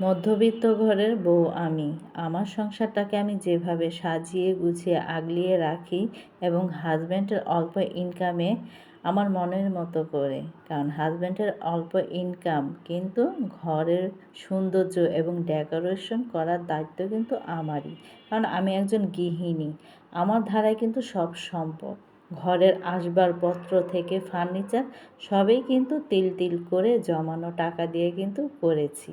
মধ্যবিত্ত ঘরের বউ আমি। আমার সংসারটাকে আমি যেভাবে সাজিয়ে গুছিয়ে আগলিয়ে রাখি এবং হাজব্যান্ডের অল্প ইনকামে আমার মনের মতো করে। কারণ হাজব্যান্ডের অল্প ইনকাম কিন্তু ঘরের সৌন্দর্য এবং ডেকোরেশন করার দায়িত্ব কিন্তু আমারই। কারণ আমি একজন গৃহিণী। আমার ধারায় কিন্তু সব সম্ভব। ঘরের আসবাবপত্র থেকে ফার্নিচার সবই কিন্তু তিল তিল করে জমানো টাকা দিয়ে কিন্তু করেছি।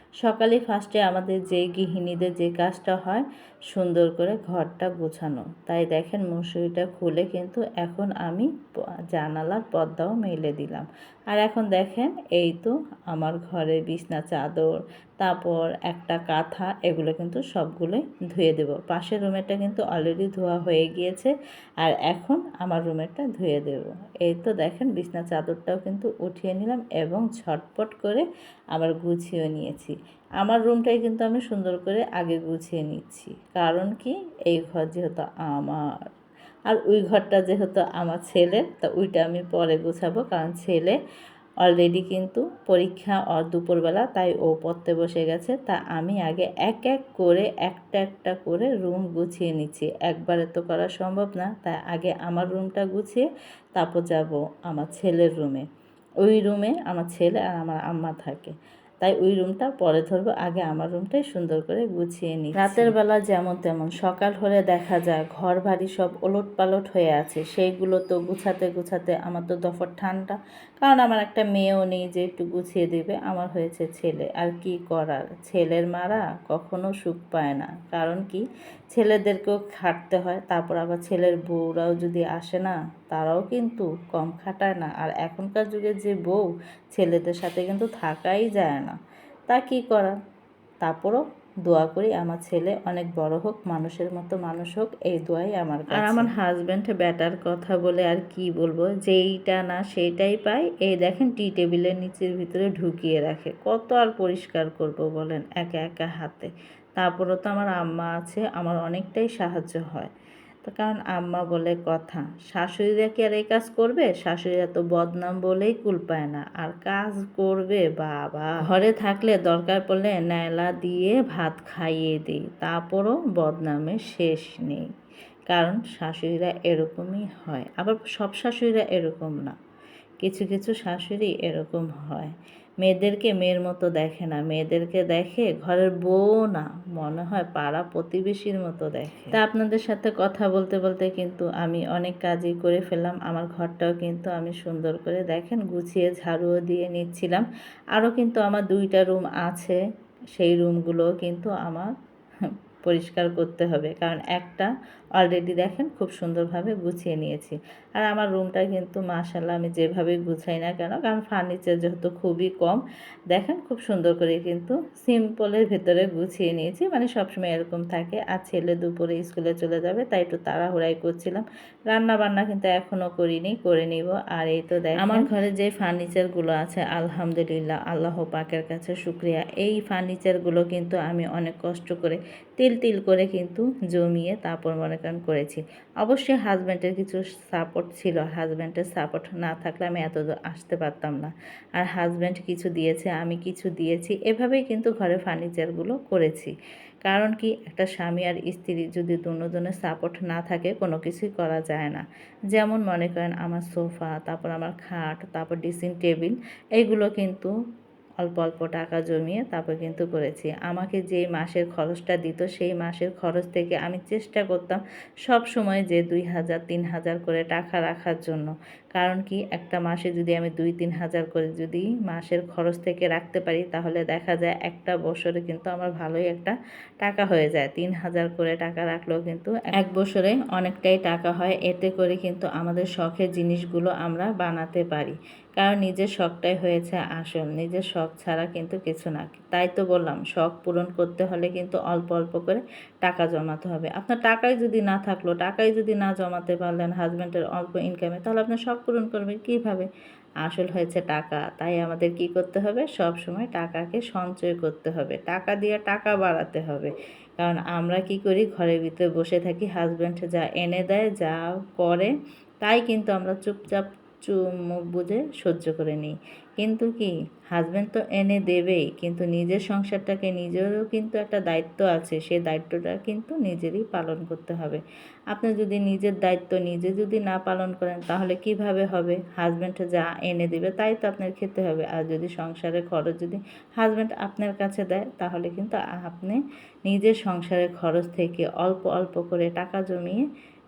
সকালে ফার্স্টে আমাদের যে গৃহিণীদের যে কাজটা হয়, সুন্দর করে ঘরটা গোছানো। তাই দেখেন মশুরিটা খুলে কিন্তু এখন আমি জানালার পর্দাও মেলে দিলাম। আর এখন দেখেন এই তো আমার ঘরে বিছনা, চাদর, তারপর একটা কাঁথা, এগুলো কিন্তু সবগুলোই ধুয়ে দেব। পাশের রুমেরটা কিন্তু অলরেডি ধোয়া হয়ে গিয়েছে আর এখন আমার রুমেরটা ধুয়ে দেব। এই তো দেখেন বিছনা, চাদরটাও কিন্তু উঠিয়ে নিলাম এবং ঝটপট করে আবার গুছিয়ে নিয়েছি। আমার রুমটাই কিন্তু আমি সুন্দর করে আগে গুছিয়ে নিচ্ছি। কারণ কি? এই ঘর যেহেতু আমার। আর ওই ঘরটা যেহেতু আমার ছেলের তা ওইটা আমি পরে গুছাবো কারণ ছেলে অলরেডি কিন্তু পরীক্ষা দুপুরবেলা, তাই ও পড়তে বসে গেছে। তা আমি আগে এক এক করে একটা একটা করে রুম গুছিয়ে নিচ্ছি। একবারে তো করা সম্ভব না, তাই আগে আমার রুমটা গুছিয়ে তারপর যাব আমার ছেলের রুমে ওই রুমে আমার ছেলে আর আমার আম্মা থাকে। তাই ওই রুমটা পরে ধরবো। আগে আমার রুমটাই সুন্দর করে গুছিয়ে নিই রাতের বেলা যেমন তেমন, সকাল হলে দেখা যায় ঘর বাড়ি সব ওলট পালট হয়ে আছে। সেইগুলো তো গুছাতে গুছাতে আমার তো দফর ঠান্ডা। কারণ আমার একটা মেয়েও নেই যে একটু গুছিয়ে দেবে। আমার হয়েছে ছেলে। আর কি করার? ছেলের মারা কখনো সুখ পায় না। কারণ কি? ছেলেদেরকেও খাটতে হয়। তারপর আবার ছেলের বউরাও যদি আসে না তারাও কিন্তু কম খাটায় না। আর এখনকার যুগে যে বউ, ছেলেদের সাথে কিন্তু থাকাই যায় না। তা কি করা? তারপরও দোয়া করি আমার ছেলে অনেক বড় হোক, মানুষের মতো মানুষ হোক, এই দোয়াই আমার আর আমার হাজব্যান্ড ব্যাটার কথা বলে আর কি বলব, যেইটা না সেইটাই পাই এই দেখেন টি টেবিলের নিচের ভিতরে ঢুকিয়ে রাখে। কত আর পরিষ্কার করব বলেন একা একা হাতে। তারপরও তো আমার আম্মা আছে, আমার অনেকটাই সাহায্য হয়। তো কারণ আম্মা বলে কথা। শাশুড়িরা কি আর এই কাজ করবে? শাশুড়িরা তো বদনাম বলেই কুল পায় না। আর কাজ করবে বাবা। ঘরে থাকলে দরকার পড়লে ন্যালা দিয়ে ভাত খাইয়ে দিই। তারপরও বদনামের শেষ নেই। কারণ শাশুড়িরা এরকমই হয়। আবার সব শাশুড়িরা এরকম না। কিছু কিছু শাশুড়ি এরকম হয়। মেয়েদেরকে মেয়ের মতো দেখে না, মেয়েদেরকে দেখে ঘরের বউ না, মনে হয় পাড়া প্রতিবেশীর মতো দেখে। তা আপনাদের সাথে কথা বলতে বলতে কিন্তু আমি অনেক কাজই করে ফেললাম, আমার ঘরটাও কিন্তু আমি সুন্দর করে দেখেন গুছিয়ে ঝাড়ুও দিয়ে নিচ্ছিলাম। আরও কিন্তু আমার দুইটা রুম আছে, সেই রুমগুলো কিন্তু আমার পরিষ্কার করতে হবে, কারণ একটা অলরেডি দেখেন, খুব সুন্দরভাবে গুছিয়ে নিয়েছি। আর আমার রুমটা কিন্তু মাশাল্লাহ আমি যেভাবে গুছাই না কেন, কারণ ফার্নিচার যেহেতু খুবই কম, দেখেন খুব সুন্দর করে কিন্তু সিম্পলের ভেতরে গুছিয়ে নিয়েছি। মানে সবসময় এরকম থাকে, আর ছেলে দুপুরে স্কুলে চলে যাবে, তাই একটু তাড়াহুড়াই করছিলাম। রান্না বান্না কিন্তু এখনও করিনি, করে নিব। আর এই তো দেখ আমার ঘরে যে ফার্নিচারগুলো আছে, আলহামদুলিল্লাহ, আল্লাহ পাকের কাছে শুক্রিয়া। এই ফার্নিচারগুলো কিন্তু আমি অনেক কষ্ট করে তিল তিল করে কিন্তু জমিয়ে তারপর মনে করেন করেছি। অবশ্যই হাজব্যান্ডের কিছু সাপোর্ট ছিল। হাজব্যান্ডের সাপোর্ট না থাকলে আমি এত আসতে পারতাম না। আর হাজব্যান্ড কিছু দিয়েছে, আমি কিছু দিয়েছি। এভাবেই কিন্তু ঘরে ফার্নিচারগুলো করেছি। কারণ কি, একটা স্বামী আর স্ত্রী যদি দুজনের সাপোর্ট না থাকে, কোনো কিছুই করা যায় না। যেমন মনে করেন আমার সোফা তারপর আমার খাট, তারপর ড্রেসিং টেবিল এইগুলো কিন্তু অল্প অল্প টাকা জমিয়ে তারপর কিন্তু করেছি। আমাকে যে মাসের খরচটা দিত, সেই মাসের খরচ থেকে আমি চেষ্টা করতাম সব সময় যে দুই হাজার, তিন হাজার করে টাকা রাখার জন্য। কারণ কি, একটা মাসে যদি আমি দুই, তিন হাজার করে যদি মাসের খরচ থেকে রাখতে পারি, তাহলে দেখা যায় একটা বছরে কিন্তু আমার ভালোই একটা টাকা হয়ে যায়। তিন হাজার করে টাকা রাখলেও কিন্তু এক বছরে অনেকটাই টাকা হয়। এতে করে কিন্তু আমাদের শখের জিনিসগুলো আমরা বানাতে পারি। কারণ নিজের শখটাই হয়েছে আসল, নিজের শখ ছাড়া কিন্তু কিছু না। তাই তো বললাম, শখ পূরণ করতে হলে কিন্তু অল্প অল্প করে টাকা জমাতে হবে। আপনার টাকাই যদি না থাকল, টাকাই যদি না জমাতে পারলেন হাজব্যান্ডের অল্প ইনকামে তাহলে আপনার শখ পূরণ করবেন কীভাবে? আসল হয়েছে টাকা, তাই আমাদের কি করতে হবে? সব সময় টাকাকে সঞ্চয় করতে হবে, টাকা দিয়ে টাকা বাড়াতে হবে। কারণ আমরা কি করি? ঘরের ভিতরে বসে থাকি হাজব্যান্ড যা এনে দেয়, যা করে, তাই কিন্তু আমরা চুপচাপ চুপ মুখ বুঝে সহ্য করে নিই। কিন্তু কি? হাজব্যান্ড তো এনে দেবেই, কিন্তু নিজের সংসারটাকে নিজেরও কিন্তু একটা দায়িত্ব আছে সেই দায়িত্বটা কিন্তু নিজেরই পালন করতে হবে। আপনি যদি নিজের দায়িত্ব নিজে যদি না পালন করেন, তাহলে কীভাবে হবে? হাজব্যান্ড যা এনে দেবে, তাই তো আপনার খেতে হবে। আর যদি সংসারের খরচ যদি হাজব্যান্ড আপনার কাছে দেয়, তাহলে কিন্তু আপনি নিজের সংসারের খরচ থেকে অল্প অল্প করে টাকা জমিয়ে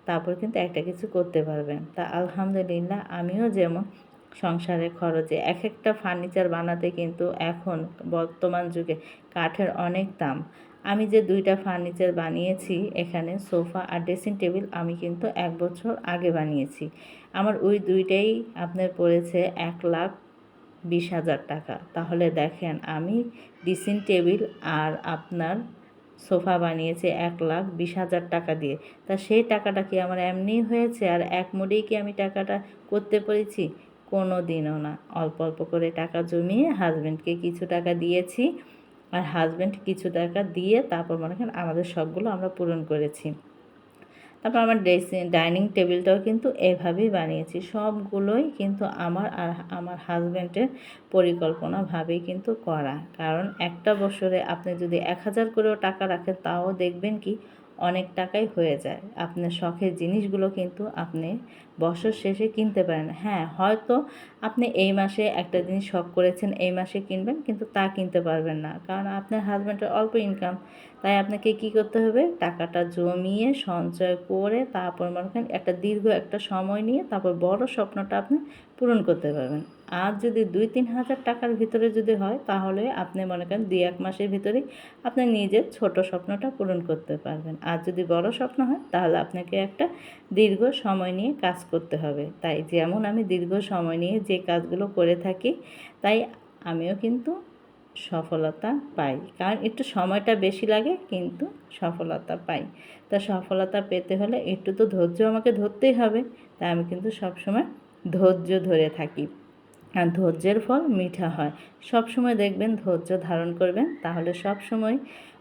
তারপর কিন্তু একটা কিছু করতে পারবেন। তা আলহামদুলিল্লাহ আমিও যেমন সংসারের খরচে এক একটা ফার্নিচার বানাতে কিন্তু এখন বর্তমান যুগে কাঠের অনেক দাম। আমি যে দুইটা ফার্নিচার বানিয়েছি এখানে সোফা আর ড্রেসিং টেবিল আমি কিন্তু এক বছর আগে বানিয়েছি। আমার ওই দুইটাই আপনার পড়েছে এক লাখ বিশ হাজার টাকা। তাহলে দেখেন আমি ড্রেসিং টেবিল আর আপনার সোফা বানিয়েছে এক লাখ বিশ হাজার টাকা দিয়ে। তা সেই টাকাটা কি আমার এমনিই হয়েছে? আর এক মুডেই কি আমি টাকাটা করতে পেরেছি? কোনো দিনও না। অল্প অল্প করে টাকা জমিয়ে হাজব্যান্ডকে কিছু টাকা দিয়েছি। আর হাজব্যান্ড কিছু টাকা দিয়ে তারপর মনে করেন আমাদের সবগুলো আমরা পূরণ করেছি। তারপর আমার ড্রেসিং, ডাইনিং টেবিলটাও কিন্তু এভাবেই বানিয়েছি। সবগুলোই কিন্তু আমার আর আমার হাজব্যান্ডের পরিকল্পনাভাবেই কিন্তু করা। কারণ একটা বছরে আপনি যদি এক হাজার করেও টাকা রাখেন, তাও দেখবেন কি অনেক টাকাই হয়ে যায়। আপনার শখের জিনিসগুলো কিন্তু আপনি বছর শেষে কিনতে পারেন। হ্যাঁ হয়তো আপনি এই মাসে একটা জিনিস শখ করেছেন, এই মাসে কিনবেন, কিন্তু তা কিনতে পারবেন না। কারণ আপনার হাজব্যান্ডের অল্প ইনকাম তাই আপনাকে কি করতে হবে? টাকাটা জমিয়ে সঞ্চয় করে তারপর মনে করেন একটা দীর্ঘ একটা সময় নিয়ে তারপর বড় স্বপ্নটা আপনি পূরণ করতে পারবেন। আর যদি দুই তিন হাজার টাকার ভিতরে যদি হয়, তাহলে আপনি মনে করেন দুই এক মাসের ভিতরে আপনি নিজের ছোট স্বপ্নটা পূরণ করতে পারবেন। আর যদি বড় স্বপ্ন হয়, তাহলে আপনাকে একটা দীর্ঘ সময় নিয়ে কাজ করতে হবে। তাই যেমন আমি দীর্ঘ সময় নিয়ে যে কাজগুলো করে থাকি, তাই আমিও কিন্তু সফলতা পাই। কারণ একটু সময়টা বেশি লাগে, কিন্তু সফলতা পাই। তা সফলতা পেতে হলে একটু তো ধৈর্য আমাকে ধরতেই হবে। তাই আমি কিন্তু সবসময় ধৈর্য ধরে থাকি। আর ধৈর্যের ফল মিঠা হয়। সব সময় দেখবেন ধৈর্য ধারণ করবেন, তাহলে সব সময়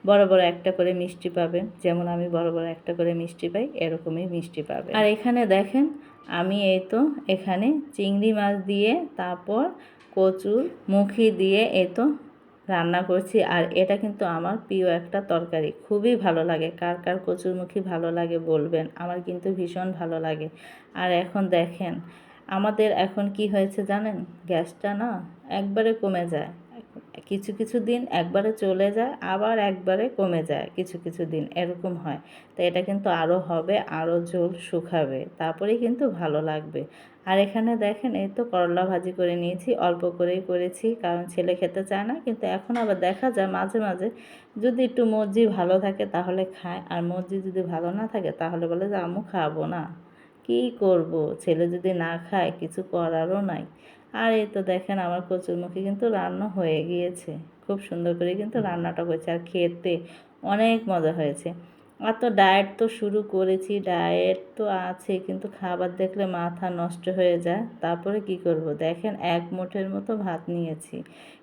বড় বড় একটা করে মিষ্টি পাবেন। যেমন আমি বড় বড় একটা করে মিষ্টি পাই, এরকমই মিষ্টি পাবেন। আর এখানে দেখেন, আমি এই তো এখানে চিংড়ি মাছ দিয়ে, তারপর কচুর মুখি দিয়ে এই তো রান্না করছি। আর এটা কিন্তু আমার প্রিয় একটা তরকারি। খুবই ভালো লাগে। কার কার কচুরমুখী ভালো লাগে বলবেন, আমার কিন্তু ভীষণ ভালো লাগে। আর এখন দেখেন আমাদের এখন কি হয়েছে জানেন? গ্যাসটা না একবারে কমে যায়। কিছু কিছু দিন একবারে চলে যায়, আবার একবারে কমে যায় কিছু কিছু দিন। এরকম হয়। তো এটা কিন্তু আরও হবে আরও ঝোল শুকাবে, তারপরেই কিন্তু ভালো লাগবে। আর এখানে দেখেন, এই তো করলা ভাজি করে নিয়েছি, অল্প করেই করেছি, কারণ ছেলে খেতে চায় না, কিন্তু এখন আবার দেখা যায় মাঝে মাঝে যদি একটু মর্জি ভালো থাকে তাহলে খায়, আর মর্জি যদি ভালো না থাকে তাহলে বলে যে, আম্মু, খাব না। কী করব? ছেলে যদি না খায়, কিছু করারও নাই। আর এই তো দেখেন আমার কচুরমুখী কিন্তু রান্না হয়ে গিয়েছে। খুব সুন্দর করে কিন্তু রান্নাটা হয়েছে। আর খেতে অনেক মজা হয়েছে। আর তো ডায়েট তো শুরু করেছি। ডায়েট তো আছে, কিন্তু খাবার দেখলে মাথা নষ্ট হয়ে যায়। তারপরে কি করব? দেখেন এক মুঠের মতো ভাত নিয়েছি।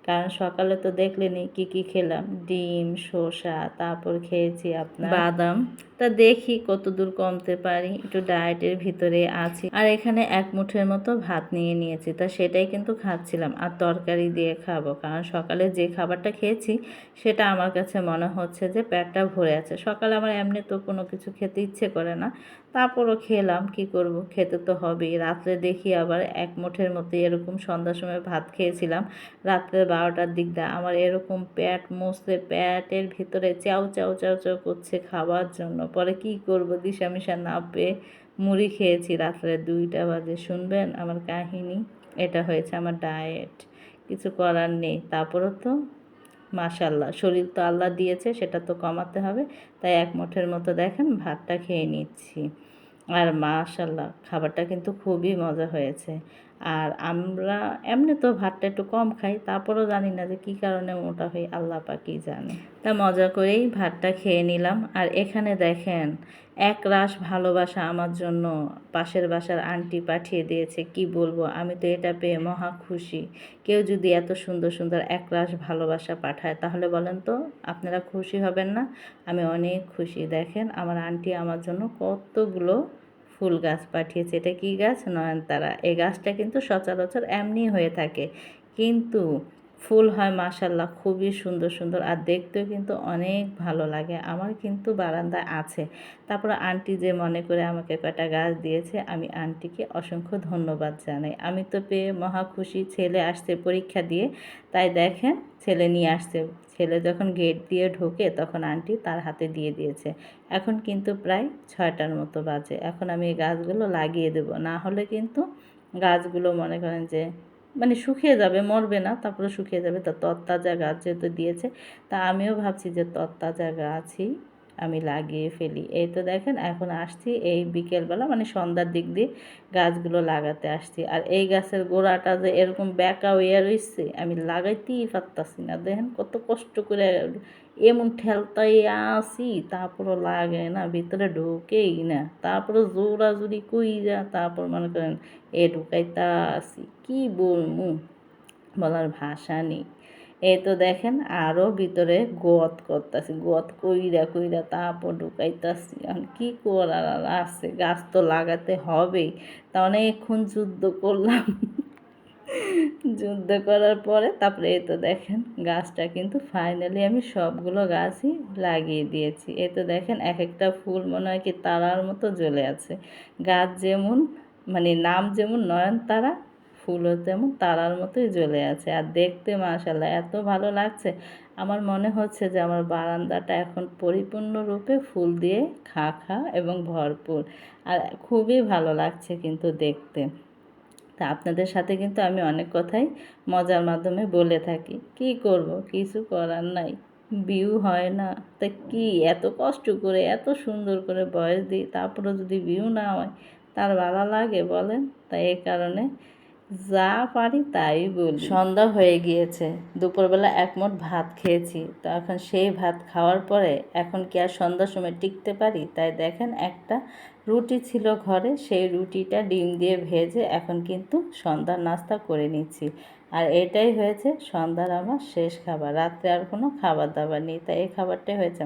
কারণ সকালে তো দেখলেনি কি কি খেলাম। ডিম শসা তারপর খেয়েছি আপনার বাদাম। তা দেখি কত দূর কমতে পারি। একটু ডায়েটের ভিতরে আছি। আর এখানে এক মুঠের মতো ভাত নিয়ে নিয়েছি। তা সেটাই কিন্তু খাচ্ছিলাম। আর তরকারি দিয়ে খাব। কারণ সকালে যে খাবারটা খেয়েছি সেটা আমার কাছে মনে হচ্ছে যে পেটটা ভরে আছে। সকালে আমার এমনি তো কোনো কিছু খেতে ইচ্ছে করে না। তারপরও খেলাম, কি করব? খেতে তো হবেই। রাত্রে দেখি আবার এক মুঠের মধ্যে এরকম সন্ধ্যার সময় ভাত খেয়েছিলাম। রাত্রে বারোটার দিক দিয়ে আমার এরকম প্যাট মুছতে প্যাটের ভিতরে চাউ চাউ চাউ চাউ করছে খাওয়ার জন্য। পরে কি করব? দিশা মিশা না পেয়ে মুড়ি খেয়েছি। রাত্রে দুইটা বাজে, শুনবেন আমার কাহিনী? এটা হয়েছে আমার ডায়েট কিছু করার নেই। তারপরও তো মাশাল্লাহ শরীর তো আল্লাহ দিয়েছে, সেটা তো কমাতে হবে। তাই এক মুঠের মতো দেখেন, ভাতটা খেয়ে নিচ্ছি। আর মাশাল্লাহ খাবারটা কিন্তু খুবই মজা হয়েছে। আর আমরা এমনি তো ভাতটা একটু কম খাই, তারপরেও জানি না যে কী কারণে মোটা হই, আল্লাহ পাকি জানে। তা মজা করেই ভাতটা খেয়ে নিলাম। আর এখানে দেখেন, এক রাশ ভালোবাসা আমার জন্য পাশের বাসার আন্টি পাঠিয়ে দিয়েছে, কি বলব? আমি তো এটা পেয়ে মহা খুশি। কেউ যদি এত সুন্দর সুন্দর এক রাশ ভালোবাসা পাঠায়, তাহলে বলেন তো আপনারা খুশি হবেন না? আমি অনেক খুশি। দেখেন, আমার আন্টি আমার জন্য কতগুলো ফুল গাছ পাঠিয়েছে। এটা কি গাছ? নয়নতারা। এই গাছটা কিন্তু সচরাচর এমনি হয়ে থাকে। কিন্তু ফুল হয় মাশাল্লাহ খুবই সুন্দর সুন্দর। আর দেখতেও কিন্তু অনেক ভালো লাগে। আমার কিন্তু বারান্দায় আছে। তারপর আন্টি যে মনে করে আমাকে কয়টা গাছ দিয়েছে, আমি আন্টিকে অসংখ্য ধন্যবাদ জানাই। আমি তো পেয়ে মহা খুশি, ছেলে আসছে পরীক্ষা দিয়ে। তাই দেখেন, ছেলে নিয়ে আসছে। ছেলে যখন গেট দিয়ে ঢোকে, তখন আন্টি তার হাতে দিয়ে দিয়েছে। এখন কিন্তু প্রায় ছয়টার মতো বাজে। এখন আমি এই গাছগুলো লাগিয়ে দেবো। না হলে কিন্তু গাছগুলো মনে করেন যে মানে শুকিয়ে যাবে, মরবে না, তারপরে শুকিয়ে যাবে। তা তত্তাজা গাছ যেহেতু দিয়েছে, তা আমিও ভাবছি যে তত্তাজা গাছই আমি লাগিয়ে ফেলি। এই তো দেখেন, এখন আসছি এই বিকেলবেলা মানে সন্ধ্যার দিক দিয়ে গাছগুলো লাগাতে আসছি। আর এই গাছের গোড়াটা যে এরকম ব্যাকা হয়ে রয়েছে আমি লাগাইতেই পারতাছি না। দেখেন কত কষ্ট করে এমন ঠেলতাই আসি তারপরও লাগে না, ভিতরে ঢোকেই না। তারপরে জোরি কইরা তারপর মনে করেন এ ঢুকাইতা আসি কী বলমু? বলার ভাষা নেই। এ তো দেখেন আরও ভিতরে গোয়াত করতেছি গোয়াত কইরা কইরা তারপর ঢুকাইতাছি। এখন কী করার? আছে, গাছ তো লাগাতে হবেই। তা অনেকক্ষণ যুদ্ধ করলাম। যুদ্ধ করার পরে তারপরে এই তো দেখেন গাছটা কিন্তু ফাইনালি আমি সবগুলো গাছই লাগিয়ে দিয়েছি। এই তো দেখেন এক একটা ফুল মনে হয় কি তারার মতো জ্বলে আছে। গাছ যেমন মানে নাম যেমন নয়নতারা ফুলও তেমন তারার মতোই জ্বলে আছে। আর দেখতে মাশাল্লাহ এত ভালো লাগছে। আমার মনে হচ্ছে যে আমার বারান্দাটা এখন পরিপূর্ণরূপে ফুল দিয়ে খা খা এবং ভরপুর। আর খুবই ভালো লাগছে কিন্তু দেখতে। তা আপনাদের সাথে কিন্তু আমি অনেক কথাই মজার মাধ্যমে বলে থাকি। কি করব? কিছু করার নাই। ভিউ হয় না। তা কি এত কষ্ট করে, এত সুন্দর করে বয়স দিই তারপরে যদি ভিউ না হয়, তার ভালো লাগে বলেন? তাই এ কারণে যা পারি তাই বলি। সন্ধ্যা হয়ে গিয়েছে। দুপুরবেলা এক মোট ভাত খেয়েছি। তো এখন সেই ভাত খাওয়ার পরে এখন কি আর সন্ধ্যার সময় টিকতে পারি? তাই দেখেন একটা রুটি ছিল ঘরে, সেই রুটিটা ডিম দিয়ে ভেজে এখন কিন্তু সন্ধ্যার নাস্তা করে নিচ্ছি। আর এটাই হয়েছে সন্ধ্যার আমার শেষ খাবার। রাত্রে আর কোনো খাবার দাবার নেই। তাই এই খাবারটাই হয়েছে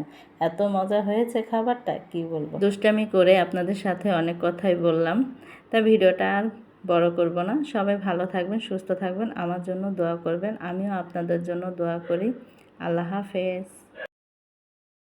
এত মজা হয়েছে খাবারটা, কি বলব? দুষ্টামি করে আপনাদের সাথে অনেক কথাই বললাম। তা ভিডিওটা আর বড় করব না। সবাই ভালো থাকবেন, সুস্থ থাকবেন। আমার জন্য দোয়া করবেন। আমিও আপনাদের জন্য দোয়া করি। আল্লাহ হাফেজ।